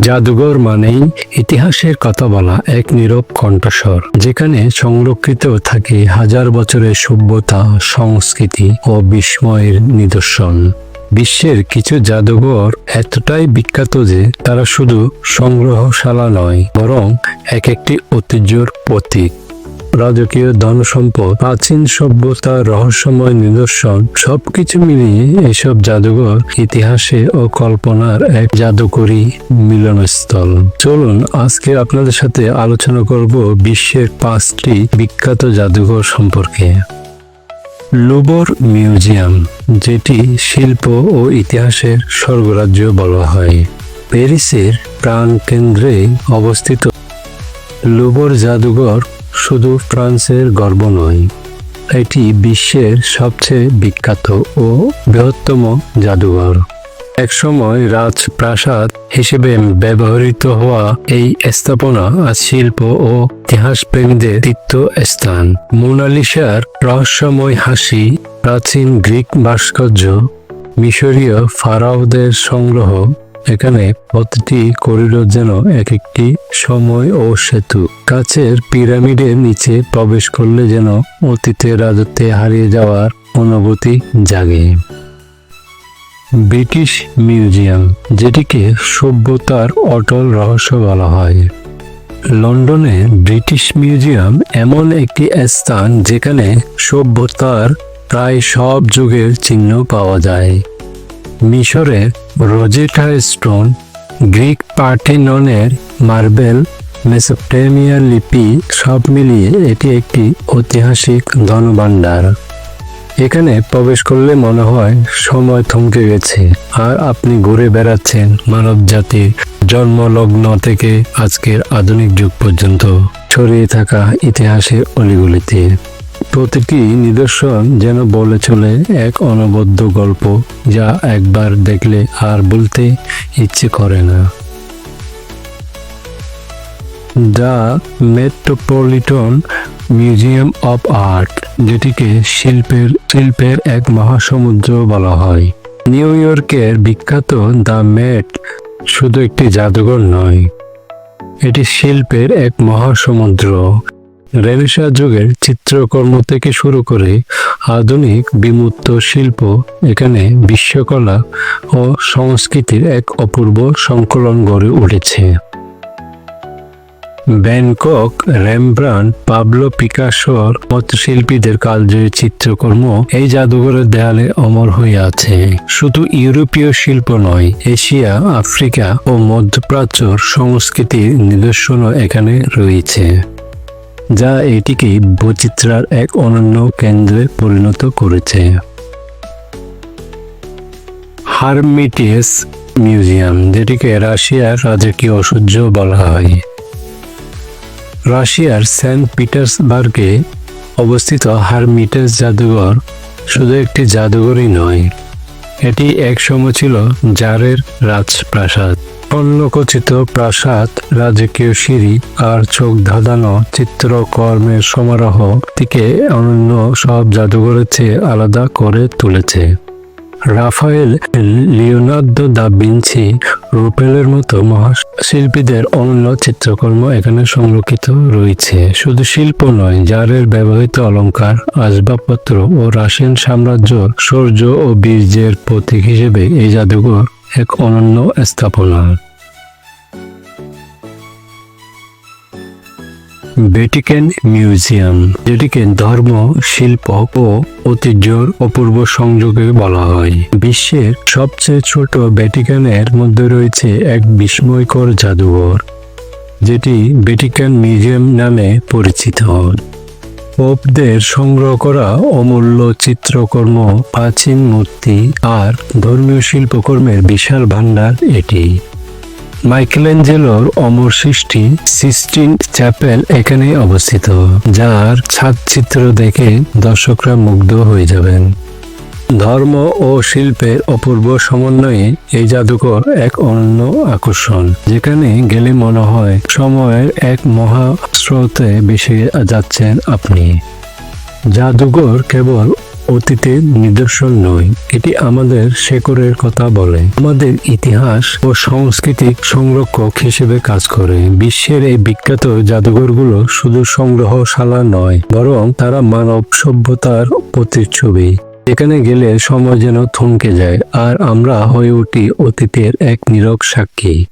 জাদুঘর মানেই ইতিহাসের কথা বলা এক নীরব কণ্ঠস্বর, যেখানে সংরক্ষিত থাকে হাজার বছরের সভ্যতা, সংস্কৃতি ও বিস্ময়ের নিদর্শন। বিশ্বের কিছু জাদুঘর এতটাই বিখ্যাত যে তারা শুধু সংগ্রহশালা নয়, বরং এক একটি ঐতিহ্যর প্রতীক। রাজকীয় ধন সম্পদ প্রাচীন সভ্যতার রহস্যময় নিদর্শন, সবকিছু মিলিয়ে এসব জাদুঘর ইতিহাসে ও কল্পনার এক জাদুকরী মিলনস্থল। চলুন, আজকে আপনাদের সাথে আলোচনা করব বিশ্বের পাঁচটি বিখ্যাত জাদুঘর সম্পর্কে। লুবর মিউজিয়াম, যেটি শিল্প ও ইতিহাসের স্বর্গরাজ্য বলা হয়। প্যারিসের প্রাণকেন্দ্রে অবস্থিত লুবর জাদুঘর শুধু ফ্রান্সের গর্ব নয়, এটি বিশ্বের সবচেয়ে বিখ্যাত ও বৃহত্তম জাদুঘর। একসময় রাজপ্রাসাদ হিসেবে ব্যবহৃত হওয়া এই স্থাপনা শিল্প ও ইতিহাস প্রেমীদের তীর্থ স্থান। মোনালিসার রহস্যময় হাসি, প্রাচীন গ্রিক ভাস্কর্য, মিশরীয় ফারাওদের সংগ্রহ এখানে প্রতিটি করিডোর যেন এক একটি সময় ও সেতু। কাছের পিরামিডের নিচে প্রবেশ করলে যেন অতীতের রাজত্বে হারিয়ে যাওয়ার অনুভূতি জাগে। ব্রিটিশ মিউজিয়াম, যেটিকে সভ্যতার অটল রহস্য বলা হয়। লন্ডনে ব্রিটিশ মিউজিয়াম এমন একটি স্থান যেখানে সভ্যতার প্রায় সব যুগের চিহ্ন পাওয়া যায়। মিশরের রোজেটা স্টোন গ্রিক পার্টেননের মার্বেল মেসোপটেমিয়ার লিপি সব মিলিয়ে এটি একটি ঐতিহাসিক ধনভাণ্ডার। এখানে প্রবেশ করলে মনে হয় সময় থমকে গেছে, আর আপনি ঘুরে বেড়াচ্ছেন মানব জাতির জন্মলগ্ন থেকে আজকের আধুনিক যুগ পর্যন্ত। ছড়িয়ে থাকা ইতিহাসের অলিগলিতে। প্রতিটি নিদর্শন যেন বলে চলে এক অনবদ্য গল্প যা একবার দেখলে আর বলতে ইচ্ছে করে না। The Metropolitan Museum of Art, যেটিকে শিল্পের শিল্পের এক মহাসমুদ্র বলা হয়। নিউ ইয়র্কের বিখ্যাত দ্য মেট শুধু একটি জাদুঘর নয়, এটি শিল্পের এক মহাসমুদ্র। রেনেসা যুগের চিত্রকর্ম থেকে শুরু করে আধুনিক বিমূর্ত শিল্প এখানে বিশ্বকলা ও সংস্কৃতির এক অপূর্ব সংকলন গড়ে উঠেছে। ব্যাংকক রেমব্রান্ড পাবলো পিকাসোর মতো শিল্পীদের কালজয়ী চিত্রকর্ম এই জাদুঘরের দেয়ালে অমর হয়ে আছে। শুধু ইউরোপীয় শিল্প নয়, এশিয়া, আফ্রিকা ও মধ্যপ্রাচ্যর সংস্কৃতির নিদর্শনও এখানে রয়েছে। যা এটিকে বৈচিত্র্যের এক অনন্য কেন্দ্রে পরিণত করেছে। হারমিটিয়াস মিউজিয়াম, যেটিকে রাশিয়ার রাজকীয় ঐশ্বর্য বলা হয়। রাশিয়ার সেন্ট পিটার্সবার্গে অবস্থিত হারমিটাস জাদুঘর শুধু একটি জাদুঘরই নয়, এটি একসময় ছিল জারের রাজপ্রাসাদ। স্বর্ণখচিত প্রাসাদ, রাজকীয় সিঁড়ি আর চোখ ধাঁধানো চিত্রকর্মের সমারোহ থেকে অনন্য সব জাদুঘরের চেয়ে আলাদা করে তুলেছে। রাফায়েল লিওনার্দো দা ভিঞ্চি রুপেলের মতো মহাশিল্পীদের অনন্য চিত্রকর্ম এখানে সংরক্ষিত রয়েছে। শুধু শিল্প নয়, জারের ব্যবহৃত অলংকার আসবাবপত্র ও রাশিয়ান সাম্রাজ্যর শৌর্য ও বীর্যের প্রতীক হিসেবে এই জাদুঘর এক অনন্য স্থাপনা। ভ্যাটিকান মিউজিয়াম, যেটিকে ধর্ম, শিল্প ও ঐতিহ্যর অপূর্ব সংযোগে বলা হয়। বিশ্বের সবচেয়ে ছোট ভ্যাটিকানের মধ্যে রয়েছে এক বিস্ময়কর জাদুঘর, যেটি ভ্যাটিকান মিউজিয়াম নামে পরিচিত। পোপদের সংগ্রহ করা অমূল্য চিত্রকর্ম, প্রাচীন মূর্তি আর ধর্মীয় শিল্পকর্মের বিশাল ভাণ্ডার এটি। মাইকেলেঞ্জেলোর অমর সৃষ্টি সিস্টিন চ্যাপেল এখানে অবস্থিত, যার ছাদ চিত্র দেখে দর্শকরা মুগ্ধ হয়ে যাবেন। ধর্ম ও শিল্পের অপূর্ব সমন্বয়ে এই জাদুঘর এক অনন্য আকর্ষণ। যেখানে গেলে মনে হয় সময়ের এক মহাস্রোতে ভেসে যাচ্ছেন আপনি। জাদুঘর কেবল অতীতের নিদর্শন নয়, এটি আমাদের শেকরের কথা বলে। আমাদের ইতিহাস ও সাংস্কৃতিক সংরক্ষক হিসেবে কাজ করে। বিশ্বের এই বিখ্যাত জাদুঘরগুলো শুধু সংগ্রহশালা নয়, বরং তারা মানব সভ্যতার প্রতিচ্ছবি। এখানে গেলে সময় যেন থমকে যায় আর আমরা হয়ে উঠি অতীতের এক নীরব সাক্ষী।